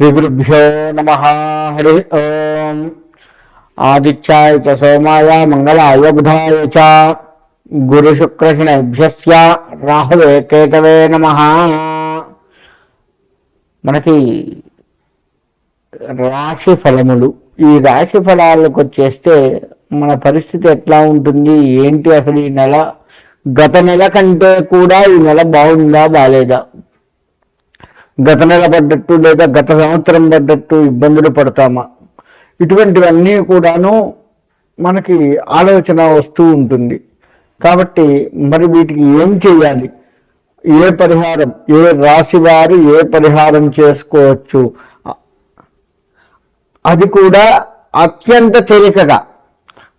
శ్రీగురుభ్యో నమ హరి ఓం ఆదిత్యాయ చ సోమాయ మంగళాయ బుధాయ చ గురుశుక్రశనభ్యస్య రాహువే కేతవే నమ మనకి రాశి ఫలములు ఈ రాశి ఫలాలకు వచ్చేస్తే మన పరిస్థితి ఎట్లా ఉంటుంది? ఏంటి అసలు ఈ నెల? గత నెల కంటే కూడా ఈ నెల బాగుందా బాగాలేదా గత నెల పడ్డట్టు లేదా గత సంవత్సరం పడ్డట్టు ఇబ్బందులు పడతామా? ఇటువంటివన్నీ కూడాను మనకి ఆలోచన వస్తూ ఉంటుంది. కాబట్టి మరి వీటికి ఏం చేయాలి ఏ పరిహారం ఏ రాశి వారు ఏ పరిహారం చేసుకోవచ్చు? అది కూడా అత్యంత తేలికగా.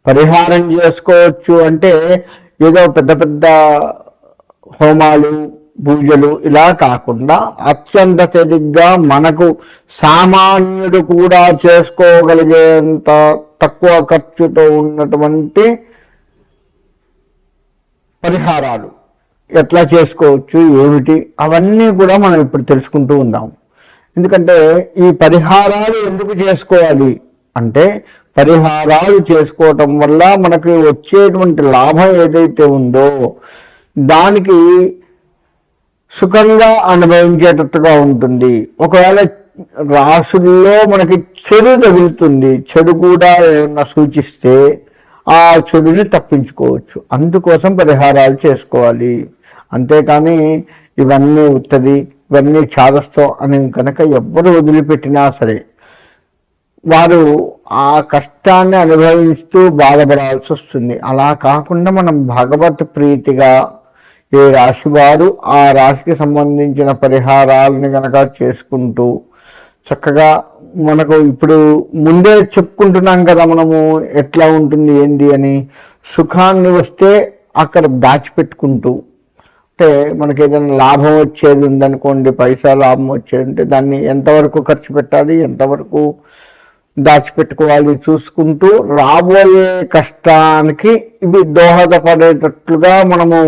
పరిహారం చేసుకోవచ్చు అంటే ఏదో పెద్ద పెద్ద హోమాలు పూజలు ఇలా కాకుండా అత్యంత తేలిగ్గా మనకు సామాన్యుడు కూడా చేసుకోగలిగేంత తక్కువ ఖర్చుతో ఉన్నటువంటి పరిహారాలు ఎట్లా చేసుకోవచ్చు ఏమిటి అవన్నీ కూడా మనం ఇప్పుడు తెలుసుకుంటూ ఉందాం. ఎందుకంటే ఈ పరిహారాలు ఎందుకు చేసుకోవాలి అంటే పరిహారాలు చేసుకోవటం వల్ల మనకి వచ్చేటువంటి లాభం ఏదైతే ఉందో దానికి సుఖంగా అనుభవించేటట్టుగా ఉంటుంది. ఒకవేళ రాసుల్లో మనకి చెడు తగులుతుంది చెడు కూడా ఏమన్నా సూచిస్తే ఆ చెడుని తప్పించుకోవచ్చు. అందుకోసం పరిహారాలు చేసుకోవాలి. అంతేకాని ఇవన్నీ ఉత్తది ఇవన్నీ చాదస్తం అని కనుక ఎవ్వరు వదిలిపెట్టినా సరే వారు ఆ కష్టాన్ని అనుభవిస్తూ బాధపడాల్సి వస్తుంది అలా కాకుండా మనం భగవత్ ప్రీతిగా ఏ రాశి వారు ఆ రాశికి సంబంధించిన పరిహారాలను కనుక చేసుకుంటూ చక్కగా మనకు ఇప్పుడు ముందే చెప్పుకుంటున్నాం కదా మనము ఎట్లా ఉంటుంది ఏంది అని సుఖాన్ని వస్తే అక్కడ దాచిపెట్టుకుంటూ అంటే మనకి ఏదైనా లాభం వచ్చేది ఉందనుకోండి పైసా లాభం వచ్చేది అంటే దాన్ని ఎంతవరకు ఖర్చు పెట్టాలి ఎంతవరకు దాచిపెట్టుకోవాలి చూసుకుంటూ రాబోయే కష్టానికి ఇవి దోహదపడేటట్లుగా మనము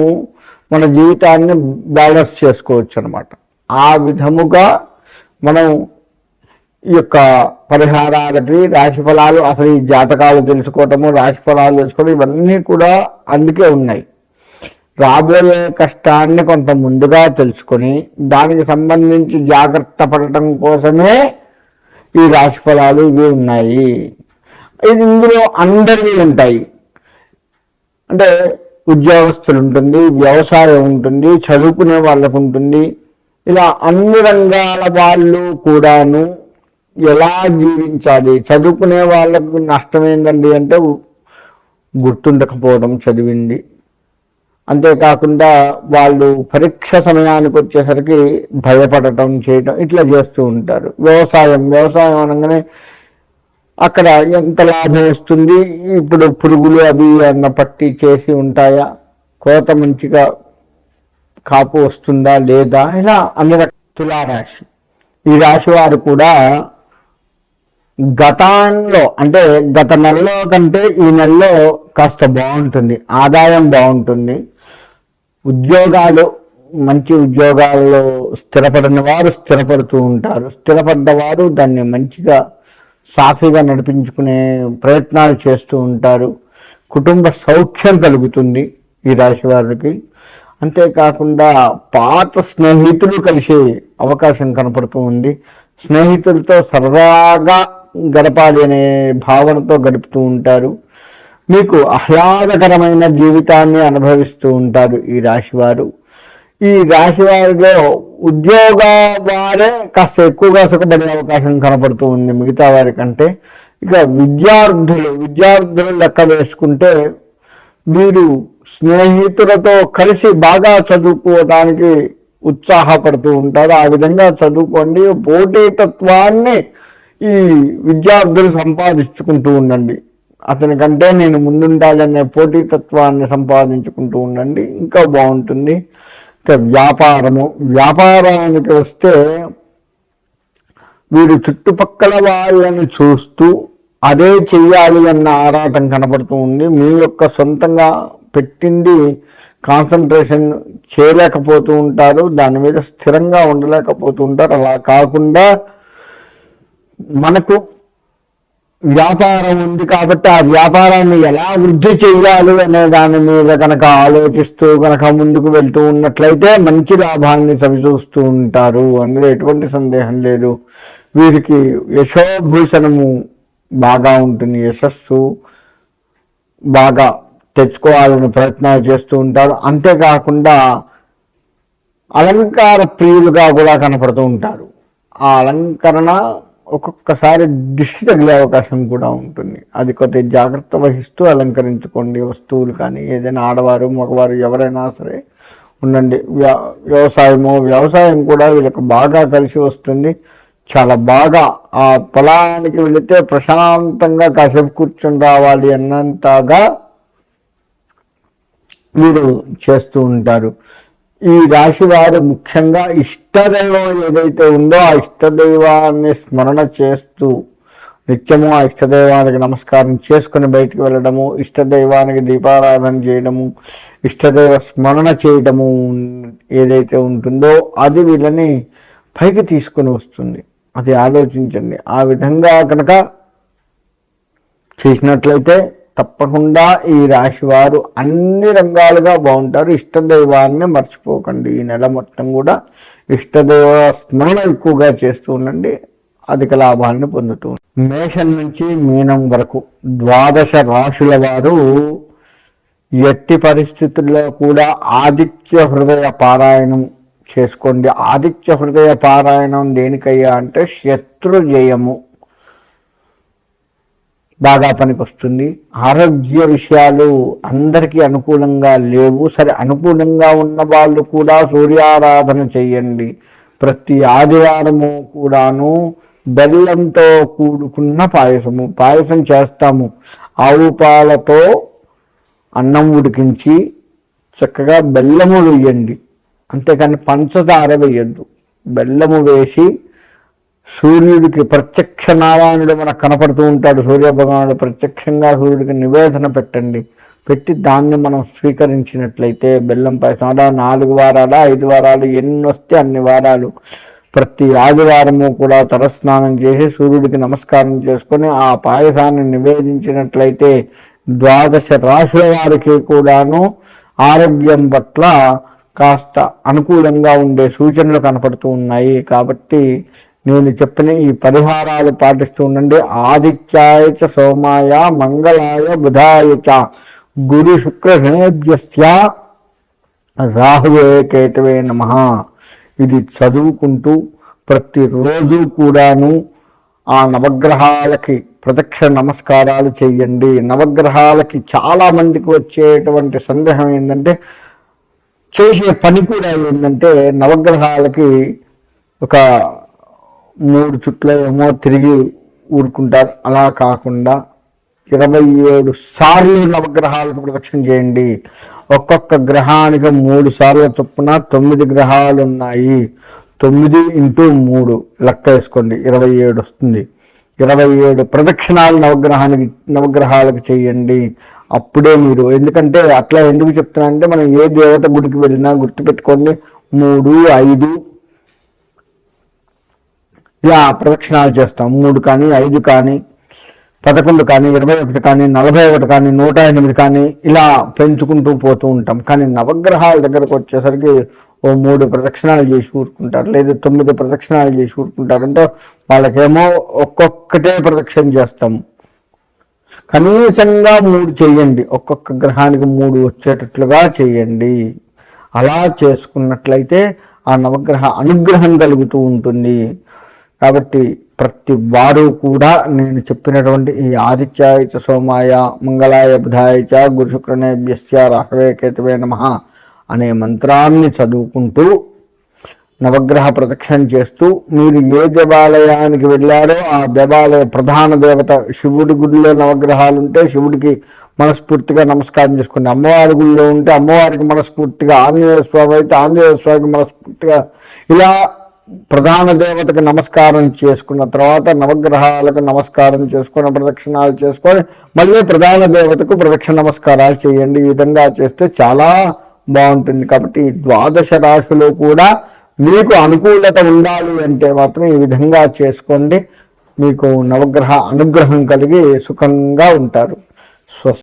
మన జీవితాన్ని బ్యాలెన్స్ చేసుకోవచ్చు అనమాట ఆ విధముగా మనం ఈ యొక్క పరిహారాలకి రాశి ఫలాలు అసలు ఈ జాతకాలు తెలుసుకోవటము రాశి ఫలాలు తెలుసుకోవడం ఇవన్నీ కూడా అందుకే ఉన్నాయి. రాబోయే కష్టాన్ని కొంత ముందుగా తెలుసుకొని దానికి సంబంధించి జాగ్రత్త పడటం కోసమే ఈ రాశి ఫలాలు ఇవి ఉన్నాయి. ఇది ఇందులో అందరివి ఉంటాయి. అంటే ఉద్యోగస్తులు ఉంటుంది వ్యవసాయం ఉంటుంది చదువుకునే వాళ్ళకు ఉంటుంది. ఇలా అన్ని రంగాల వాళ్ళు కూడాను ఎలా జీవించాలి? చదువుకునే వాళ్ళకు నష్టం ఏంటండి అంటే గుర్తుండకపోవడం చదివింది. అంతేకాకుండా వాళ్ళు పరీక్ష సమయానికి వచ్చేసరికి భయపడటం చేయటం ఇట్లా చేస్తూ ఉంటారు. వ్యవసాయం వ్యవసాయం అనగానే అక్కడ ఎంత లాభం వస్తుంది? ఇప్పుడు పురుగులు అవి అన్న పట్టి చేసి ఉంటాయా? కోత మంచిగా కాపు వస్తుందా లేదా? ఇలా అన్ని తులారాశి. ఈ రాశి వారు కూడా గతంలో అంటే గత నెలలో కంటే ఈ నెలలో కాస్త బాగుంటుంది. ఆదాయం బాగుంటుంది. ఉద్యోగాలు మంచి ఉద్యోగాల్లో స్థిరపడిన వారు స్థిరపడుతూ ఉంటారు. స్థిరపడ్డవారు దాన్ని మంచిగా సాఫీగా నడిపించుకునే ప్రయత్నాలు చేస్తూ ఉంటారు. కుటుంబ సౌఖ్యం కలుగుతుంది ఈ రాశి వారికి. అంతేకాకుండా పాత స్నేహితులు కలిసే అవకాశం కనపడుతూ ఉంది. స్నేహితులతో సరదాగా గడపాలి అనే భావనతో గడుపుతూ ఉంటారు. మీకు ఆహ్లాదకరమైన జీవితాన్ని అనుభవిస్తూ ఉంటారు ఈ రాశివారు ఈ రాశి వారిలో ఉద్యోగ వారే కాస్త ఎక్కువగా సుఖపడే అవకాశం కనపడుతూ ఉంది మిగతా వారి కంటే. ఇక విద్యార్థులు విద్యార్థులు లెక్క వేసుకుంటే వీరు స్నేహితులతో కలిసి బాగా చదువుకోవడానికి ఉత్సాహపడుతూ ఉంటారు. ఆ విధంగా చదువుకోండి. పోటీతత్వాన్ని ఈ విద్యార్థులు సంపాదించుకుంటూ ఉండండి. అతని కంటే నేను ముందుండాలనే పోటీతత్వాన్ని సంపాదించుకుంటూ ఉండండి. ఇంకా బాగుంటుంది. వ్యాపారము. వ్యాపారానికి వస్తే వీరు చుట్టుపక్కల వాళ్ళని చూస్తూ అదే చెయ్యాలి అన్న ఆరాటం కనపడుతూ ఉంది. మీ యొక్క సొంతంగా పెట్టింది కాన్సన్ట్రేషన్ చేయలేకపోతూ ఉంటారు. దాని మీద స్థిరంగా ఉండలేకపోతూ ఉంటారు. అలా కాకుండా మనకు వ్యాపారం ఉంది కాబట్టి ఆ వ్యాపారాన్ని ఎలా వృద్ధి చేయాలి అనే దాని మీద కనుక ఆలోచిస్తూ కనుక ముందుకు వెళ్తూ ఉన్నట్లయితే మంచి లాభాన్ని చవిచూస్తూ ఉంటారు అందులో ఎటువంటి సందేహం లేదు. వీరికి యశోభూషణము బాగా ఉంటుంది యశస్సు బాగా తెచ్చుకోవాలని ప్రయత్నాలు చేస్తూ ఉంటారు. అంతేకాకుండా అలంకార ప్రియులుగా కూడా కనపడుతూ ఉంటారు. ఆ అలంకరణ ఒక్కొక్కసారి దృష్టి తగిలే అవకాశం కూడా ఉంటుంది. అది కొద్దిగా జాగ్రత్త వహిస్తూ అలంకరించుకోండి. వస్తువులు కానీ ఏదైనా ఆడవారు మగవారు ఎవరైనా సరే ఉండండి. వ్యా వ్యవసాయము వ్యవసాయం కూడా వీళ్ళకి బాగా కలిసి వస్తుంది. చాలా బాగా ఆ పొలానికి వెళితే ప్రశాంతంగా కాసేపు కూర్చొని రావాలి అన్నంతగా వీరు చేస్తూ ఉంటారు. ఈ రాశి వారు ముఖ్యంగా ఇష్టదైవం ఏదైతే ఉందో ఆ ఇష్టదైవాన్ని స్మరణ చేస్తూ నిత్యము ఆ ఇష్టదైవానికి నమస్కారం చేసుకుని బయటికి వెళ్ళడము ఇష్టదైవానికి దీపారాధన చేయడము ఇష్టదైవ స్మరణ చేయడము ఏదైతే ఉంటుందో అది వీళ్ళని పైకి తీసుకుని వస్తుంది. అది ఆలోచించండి. ఆ విధంగా కనుక చేసినట్లయితే తప్పకుండా ఈ రాశి వారు అన్ని రంగాలుగా బాగుంటారు. ఇష్టదైవాన్ని మర్చిపోకండి. ఈ నెల మొత్తం కూడా ఇష్టదైవ స్మరణ ఎక్కువగా చేస్తూ ఉండండి. అధిక లాభాలను పొందుతూ మేషం నుంచి మీనం వరకు ద్వాదశ రాశుల వారు ఎట్టి పరిస్థితుల్లో కూడా ఆదిత్య హృదయ పారాయణం చేసుకోండి. ఆదిత్య హృదయ పారాయణం దేనికయ్యా అంటే శత్రు జయము బాగా పనికొస్తుంది. ఆరోగ్య విషయాలు అందరికీ అనుకూలంగా లేవు. సరే అనుకూలంగా ఉన్న వాళ్ళు కూడా సూర్యారాధన చేయండి. ప్రతి ఆదివారము కూడాను బెల్లంతో కూడుకున్న పాయసము. పాయసం చేస్తాము. ఆవు పాలతో అన్నం ఉడికించి చక్కగా బెల్లము వేయండి. అంతేకాని పంచదార వేయద్దు. బెల్లము వేసి సూర్యుడికి ప్రత్యక్ష నారాయణుడు మనకు కనపడుతూ ఉంటాడు. సూర్య భగవానుడు ప్రత్యక్షంగా సూర్యుడికి నివేదన పెట్టండి. పెట్టి దాన్ని మనం స్వీకరించినట్లయితే బెల్లం పాయసం నాలుగు వారాలు ఐదు వారాలు ఎన్ని వస్తే అన్ని వారాలు. ప్రతి ఆదివారము కూడా తలస్నానం చేసి సూర్యుడికి నమస్కారం చేసుకొని ఆ పాయసాన్ని నివేదించినట్లయితే ద్వాదశ రాశుల వారికి కూడాను ఆరోగ్యం పట్ల కాస్త అనుకూలంగా ఉండే సూచనలు కనపడుతూ ఉన్నాయి. కాబట్టి నేను చెప్పిన ఈ పరిహారాలు పాటిస్తూ ఉండండి. ఆదిత్యాయ చ సోమాయ మంగళాయ బుధాయ చ. గురు శుక్ర శనేభ్యస్య రాహువే కేతవే నమ. ఇది చదువుకుంటూ ప్రతిరోజు కూడాను ఆ నవగ్రహాలకి ప్రదక్షిణ నమస్కారాలు చేయండి. నవగ్రహాలకి చాలా మందికి వచ్చేటువంటి సందేహం ఏంటంటే చేసే పని కూడా ఏంటంటే నవగ్రహాలకి ఒక మూడు చుట్ల ఏమో తిరిగి ఊరుకుంటారు. అలా కాకుండా ఇరవై ఏడు సార్లు నవగ్రహాలకు ప్రదక్షిణ చేయండి. ఒక్కొక్క గ్రహానికి మూడు సార్లు చొప్పున తొమ్మిది గ్రహాలు ఉన్నాయి. తొమ్మిది ఇంటూ మూడు లెక్క వేసుకోండి. ఇరవై ఏడు వస్తుంది. ఇరవై ఏడు ప్రదక్షిణాలు నవగ్రహానికి నవగ్రహాలకు చేయండి. అప్పుడే మీరు ఎందుకంటే అట్లా ఎందుకు చెప్తున్నా అంటే మనం ఏ దేవత గుడికి వెళ్ళినా గుర్తుపెట్టుకోండి. మూడు ఐదు ఇలా ప్రదక్షిణాలు చేస్తాం. మూడు కానీ ఐదు కానీ పదకొండు కానీ ఇరవై ఒకటి కానీ నలభై ఒకటి కానీ నూట ఎనిమిది కానీ ఇలా పెంచుకుంటూ పోతూ ఉంటాం. కానీ నవగ్రహాల దగ్గరకు వచ్చేసరికి ఓ మూడు ప్రదక్షిణాలు చేసి ఊరుకుంటారు. లేదా తొమ్మిది ప్రదక్షిణాలు చేసి ఊరుకుంటారు. అంటే వాళ్ళకేమో ఒక్కొక్కటే ప్రదక్షిణ చేస్తాం. కనీసంగా మూడు చేయండి. ఒక్కొక్క గ్రహానికి మూడు వచ్చేటట్లుగా చేయండి. అలా చేసుకున్నట్లయితే ఆ నవగ్రహ అనుగ్రహం కలుగుతూ ఉంటుంది. కాబట్టి ప్రతి వారు కూడా నేను చెప్పినటువంటి ఈ ఆదిత్యాయ చ సోమాయ మంగళాయ బుధాయ చ గురు శుక్రనేభ్యస్య రాహవే కేతవే నమ అనే మంత్రాన్ని చదువుకుంటూ నవగ్రహ ప్రదక్షిణ చేస్తూ మీరు ఏ దేవాలయానికి వెళ్ళారో ఆ దేవాలయ ప్రధాన దేవత శివుడి గుడిలో నవగ్రహాలు ఉంటే శివుడికి మనస్ఫూర్తిగా నమస్కారం చేసుకోండి అమ్మవారి గుడిలో ఉంటే అమ్మవారికి మనస్ఫూర్తిగా ఆంజనేయ స్వామి అయితే ఆంజనేయ స్వామికి మనస్ఫూర్తిగా ఇలా ప్రధాన దేవతకు నమస్కారం చేసుకున్న తర్వాత నవగ్రహాలకు నమస్కారం చేసుకొని ప్రదక్షిణాలు చేసుకొని మళ్ళీ ప్రధాన దేవతకు ప్రదక్షిణ నమస్కారాలు చేయండి. ఈ విధంగా చేస్తే చాలా బాగుంటుంది. కాబట్టి ద్వాదశ రాశులు కూడా మీకు అనుకూలత ఉండాలి అంటే మాత్రం ఈ విధంగా చేసుకోండి. మీకు నవగ్రహ అనుగ్రహం కలిగి సుఖంగా ఉంటారు. స్వస్తి